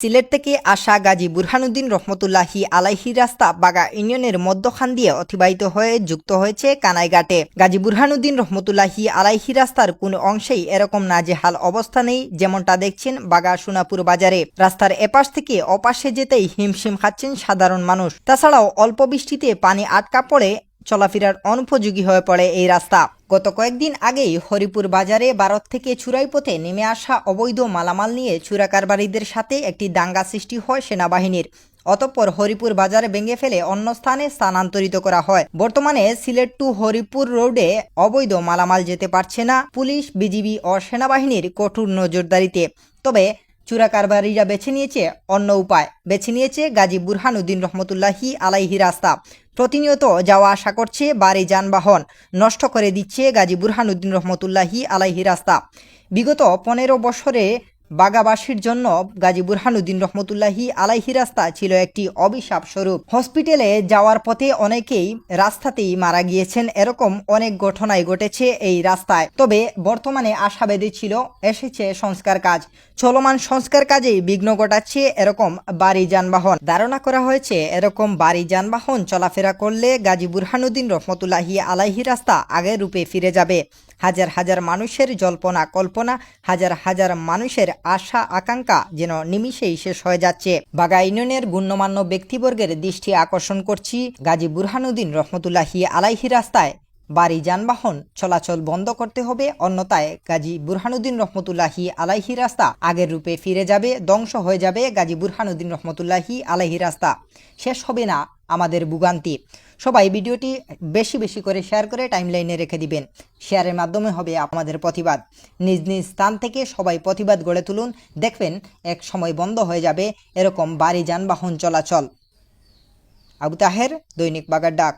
সিলেট থেকে আসা গাজী বুরহানুদ্দিন রহমতুল্লাহি আলাইহি রাস্তা বাগা ইউনিয়নের মধ্যখান দিয়ে অতিবাহিত হয়ে যুক্ত হয়েছে কানাইঘাটে। গাজী বুরহানুদ্দিন রহমতুল্লাহি আলাইহি রাস্তার কোন অংশেই এরকম নাজেহাল অবস্থা নেই যেমনটা দেখছেন বাগা সোনাপুর বাজারে। রাস্তার এপাশ থেকে অপাশে যেতেই হিমশিম খাচ্ছেন সাধারণ মানুষ। তাছাড়াও অল্প বৃষ্টিতে পানি আটকা পড়ে চলাফেরার অনুপযোগী হয়ে পড়ে এই রাস্তা। গত কয়েকদিন আগেই হরিপুর বাজারে ভারত থেকে চুরাই পথে নেমে আসা অবৈধ মালামাল নিয়ে চুরা কারবারিদের সাথে একটি দাঙ্গা সৃষ্টি হয় সেনাবাহিনীর। অতঃপর হরিপুর বাজারে ভেঙে ফেলে অন্য স্থানে স্থানান্তরিত করা হয়। বর্তমানে সিলেট টু হরিপুর রোডে অবৈধ মালামাল যেতে পারছে না। পুলিশ, বিজিবি ও সেনাবাহিনীর কঠোর নজরদারিতে। তবে চুরা কারবারিরা বেছে নিয়েছে অন্য উপায়। বেছে নিয়েছে গাজী বুরহানুদ্দিন রহমতুল্লাহি আলাইহি রাস্তা। প্রতিনিয়ত যাওয়া আসা করছে বাড়ি যানবাহন। নষ্ট করে দিচ্ছে গাজী বুরহানুদ্দিন রহমতুল্লাহি আলাইহি রাস্তা। বিগত পনেরো বছরে বাগাবাসীর জন্য গাজী বুরহানুদ্দিন রহমতুল্লাহি আলাইহি রাস্তা ছিল একটি অভিশাপ স্বরূপ। হসপিটালে যাওয়ার পথে অনেকেই রাস্তাতেই মারা গিয়েছেন। এরকম অনেক ঘটনাই ঘটেছে এই রাস্তায়। তবে বর্তমানে আশা ছিল, এসেছে সংস্কার কাজ। চলমান সংস্কার কাজেই বিঘ্ন ঘটাচ্ছে এরকম বাড়ি যানবাহন। ধারণা করা হয়েছে, এরকম বাড়ি যানবাহন চলাফেরা করলে গাজী বুরহানুদ্দিন রহমতুল্লাহি আলাইহি রাস্তা আগের রূপে ফিরে যাবে। হাজার হাজার মানুষের জল্পনা, কল্পনা, হাজার হাজার মানুষের আশা, আকাঙ্ক্ষা যেন নিমিষেই শেষ হয়ে যাচ্ছে। বাগা ইউনিয়নের গণ্যমান্য ব্যক্তিবর্গের দৃষ্টি আকর্ষণ করছি গাজী বুরহানুদ্দিন রহমতুল্লাহি আলাইহি রাস্তায়। বাড়ি, যানবাহন চলাচল বন্ধ করতে হবে, অন্যথায় গাজী বুরহানুদ্দিন রহমতুল্লাহি আলাইহি রাস্তা আগের রূপে ফিরে যাবে, ধ্বংস হয়ে যাবে গাজী বুরহানুদ্দিন রহমতুল্লাহি আলাইহি রাস্তা। শেষ হবে না। আমাদের ভুগান্তি। সবাই ভিডিওটি বেশি বেশি করে শেয়ার করে টাইমলাইনে রেখে দিবেন। শেয়ারের মাধ্যমে হবে আমাদের প্রতিবাদ। নিজ নিজ স্থান থেকে সবাই প্রতিবাদ গড়ে তুলুন। দেখবেন এক সময় বন্ধ হয়ে যাবে এরকম বাড়ি যানবাহন চলাচল। আবু তাহের, দৈনিক বাগার ডাক।